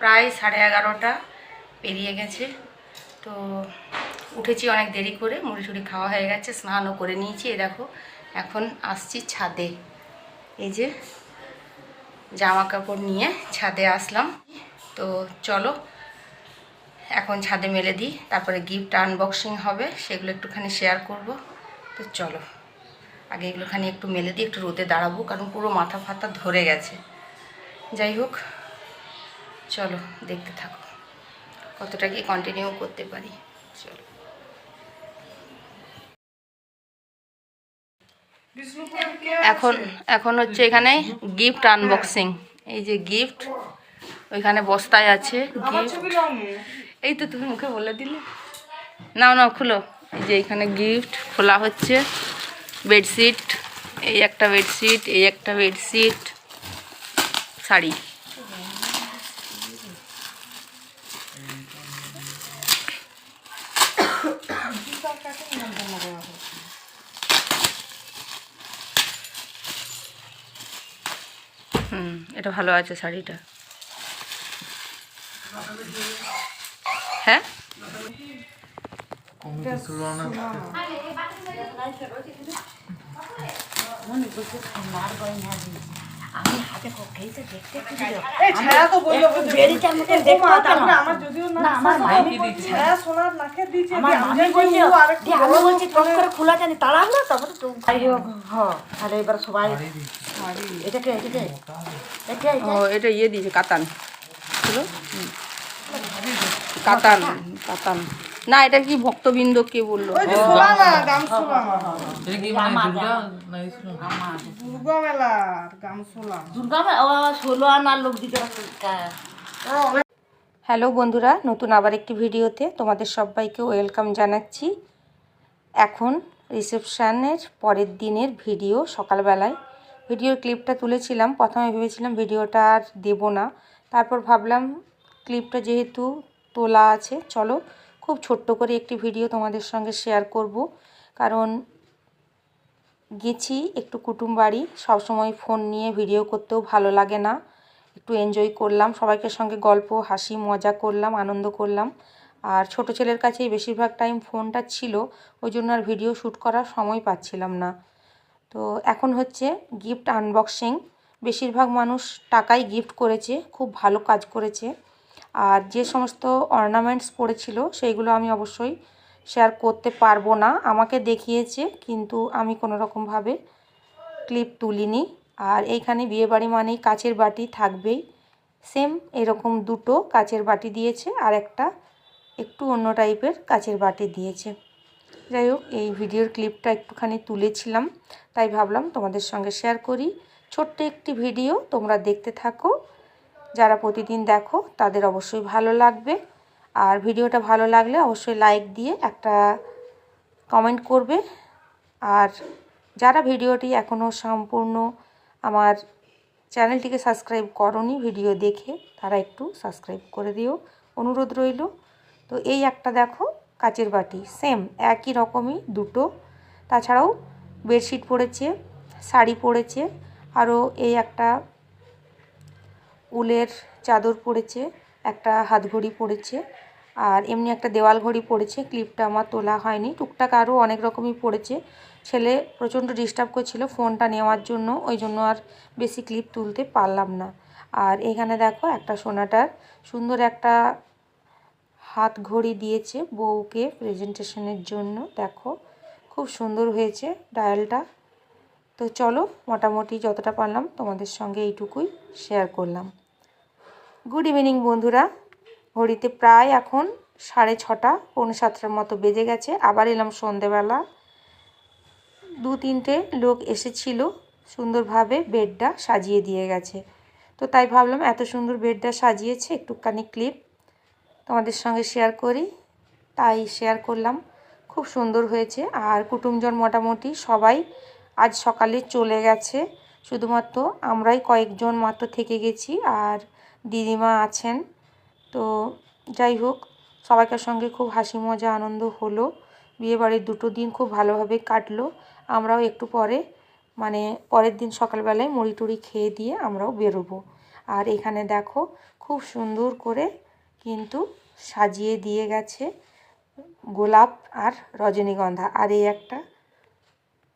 প্রায় সাড়ে এগারোটা পেরিয়ে গেছে। তো উঠেছি অনেক দেরি করে, মুড়ি টুড়ি খাওয়া হয়ে গেছে, স্নানও করে নিয়েছি। এ দেখো, এখন আসছি ছাদে। এই যে জামা কাপড় নিয়ে ছাদে আসলাম। তো চলো, এখন ছাদে মেলে দিই। তারপরে গিফট আনবক্সিং হবে, সেগুলো একটুখানি শেয়ার করব। তো চলো, আগে এগুলোখানি একটু মেলে দিই, একটু রোদে দাঁড়াবো, কারণ পুরো মাথা ফাতা ধরে গেছে। যাই হোক চলো, দেখতে থাকো। কতটা কি কন্টিনিউ করতে পারি? চলো। এখন এখন হচ্ছে এখানে গিফট আনবক্সিং এই যে গিফট ওইখানে বস্তায় আছে গিফট এই তো তুমি মুখে বলে দিলে। নাও নাও, খুলো। এই যে এখানে গিফট খোলা হচ্ছে। বেডশিট, এই একটা বেডশিট, এই একটা বেডশিট, শাড়ি। হুম এটা ভালো আছে শাড়িটা হ্যাঁ আমি হাতে খেয়েছে দেখতে। আমার যদিও না আমার হয়, সোনার নাকে দিয়েছে, আমি বলছে খোলা জানি তাড়া হলো তারপরে তাহলে এবার সবাই ও এটা ইয়ে দিয়েছে কাতান। ছিল? কাতান। কাতান। না এটা কি ভক্তবৃন্দ কে বলল? মানে হ্যালো বন্ধুরা নতুন আবার একটি ভিডিওতে তোমাদের সবাইকে ওয়েলকাম জানাচ্ছি। এখন রিসেপশানের পরের দিনের ভিডিও সকালবেলায়। ভিডিওর ক্লিপটা তুলেছিলাম। প্রথমে ভেবেছিলাম ভিডিওটা আর দেব না। তারপর ভাবলাম ক্লিপটা যেহেতু তোলা আছে, চলো খুব ছোট্ট করে একটি ভিডিও তোমাদের সঙ্গে শেয়ার করব। কারণ গেছি একটু কুটুম বাড়ি, সবসময় ফোন নিয়ে ভিডিও করতেও ভালো লাগে না। একটু এনজয় করলাম, সবাইকে সঙ্গে গল্প, হাসি, মজা করলাম, আনন্দ করলাম। আর ছোট ছেলের কাছেই বেশিরভাগ টাইম ফোনটা ছিল, ওই জন্য আর ভিডিও শ্যুট করার সময় পাচ্ছিলাম না। তো এখন হচ্ছে গিফট আনবক্সিং বেশিরভাগ মানুষ টাকাই গিফট করেছে, খুব ভালো কাজ করেছে। আর যে সমস্ত অর্নামেন্টস পড়েছিল, সেইগুলো আমি অবশ্যই শেয়ার করতে পারব না। আমাকে দেখিয়েছে, কিন্তু আমি কোনো রকমভাবে ক্লিপ তুলিনি। আর এইখানে বিয়েবাড়ি মানেই কাচের বাটি থাকবেই। সেম এরকম দুটো কাচের বাটি দিয়েছে, আর একটা একটু অন্য টাইপের কাচের বাটি দিয়েছে। যাই হোক, এই ভিডিওর ক্লিপটা একটুখানি তুলেছিলাম, তাই ভাবলাম তোমাদের সঙ্গে শেয়ার করি। ছোট্ট একটি ভিডিও তোমরা দেখতে থাকো। যারা প্রতিদিন দেখো, তাদের অবশ্যই ভালো লাগবে। আর ভিডিওটা ভালো লাগলে অবশ্যই লাইক দিয়ে একটা কমেন্ট করবে। আর যারা ভিডিওটি এখনও সম্পূর্ণ আমার চ্যানেলটিকে সাবস্ক্রাইব করনি ভিডিও দেখে, তারা একটু সাবস্ক্রাইব করে দিও। অনুরোধ রইল। তো এই একটা দেখো কাচের বাটি সেম একই রকমই দুটো। তাছাড়াও বেডশিট পড়েছে, শাড়ি পড়েছে, আরও এই একটা উলের চাদর পড়েছে, একটা হাত ঘড়ি পড়েছে, আর এমনি একটা দেওয়াল ঘড়ি পড়েছে ক্লিপটা আমার তোলা হয়নি। টুকটাক আরও অনেক রকমই পড়েছে। ছেলে প্রচণ্ড ডিস্টার্ব করছিল ফোনটা নেওয়ার জন্য, ওই জন্য আর বেশি ক্লিপ তুলতে পারলাম না। আর এখানে দেখো একটা সোনাটার সুন্দর একটা হাত ঘড়ি দিয়েছে বউকে প্রেজেন্টেশনের জন্য। দেখো, খুব সুন্দর হয়েছে ডায়ালটা। তো চলো, মোটামুটি যতটা পারলাম তোমাদের সঙ্গে এইটুকুই শেয়ার করলাম। গুড ইভিনিং বন্ধুরা। ঘড়িতে প্রায় এখন সাড়ে ছটা, পৌনে সাতটার মতো বেজে গেছে। আবার এলাম সন্ধেবেলা। দু তিনটে লোক এসেছিল, সুন্দরভাবে বেডটা সাজিয়ে দিয়ে গেছে। তো তাই ভাবলাম, এত সুন্দর বেডটা সাজিয়েছে, একটুখানি ক্লিপ তোমাদের সঙ্গে শেয়ার করি। তাই শেয়ার করলাম। খুব সুন্দর হয়েছে। আর কুটুমজন মোটামুটি সবাই আজ সকালে চলে গেছে। শুধুমাত্র আমরাই কয়েকজন মাত্র থেকে গেছি আর দিদিমা আছেন। তো যাই হোক, সবাইকার সঙ্গে খুব হাসি মজা আনন্দ হলো। বিয়েবাড়ির দুটো দিন খুব ভালোভাবে কাটলো। আমরাও একটু পরে মানে পরের দিন সকালবেলায় মুড়ি টুড়ি খেয়ে দিয়ে আমরাও বেরোবো। আর এখানে দেখো, খুব সুন্দর করে কিন্তু সাজিয়ে দিয়ে গেছে গোলাপ আর রজনীগন্ধা। আর এই একটা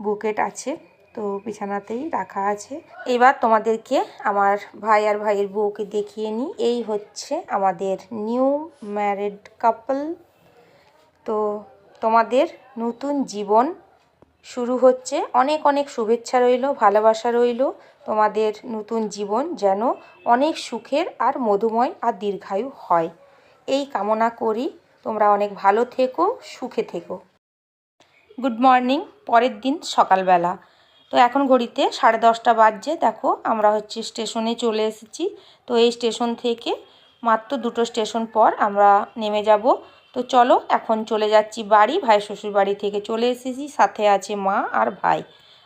বুকেট আছে, তো বিছানাতেই রাখা আছে। এবার তোমাদেরকে আমার ভাই আর ভাইয়ের বউকে দেখিয়ে নিই এই হচ্ছে আমাদের নিউ ম্যারিড কাপল। তো তোমাদের নতুন জীবন শুরু হচ্ছে। অনেক অনেক শুভেচ্ছা রইল, ভালোবাসা রইল। তোমাদের নতুন জীবন যেন অনেক সুখের আর মধুময় আর দীর্ঘায়ু হয়। এই কামনা করি, তোমরা অনেক ভালো থেকো, সুখে থেকো। গুড মর্নিং, পরের দিন সকালবেলা। তো এখন ঘড়িতে সাড়ে দশটা বাজছে, দেখো আমরা হচ্ছে স্টেশনে চলে এসেছি। তো এই স্টেশন থেকে মাত্র দুটো স্টেশন পর আমরা নেমে যাব। তো চলো এখন চলে যাচ্ছি বাড়ি, ভাই শ্বশুর বাড়ি থেকে চলে এসেছি, সাথে আছে মা আর ভাই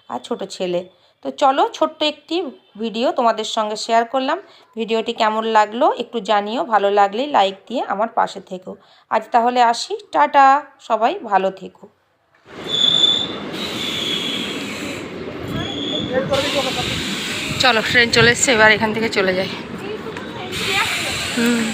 আর ছোট ছেলে। তো চলো ছোট্ট একটি ভিডিও তোমাদের সঙ্গে শেয়ার করলাম। ভিডিওটি কেমন লাগল একটু জানিও, ভালো লাগলে লাইক দিয়ে আমার পাশে থেকো। আজ তাহলে আসি, টাটা, সবাই ভালো থেকো। চলো ট্রেন চলে এসছে, এবার এখান থেকে চলে যাই। হুম।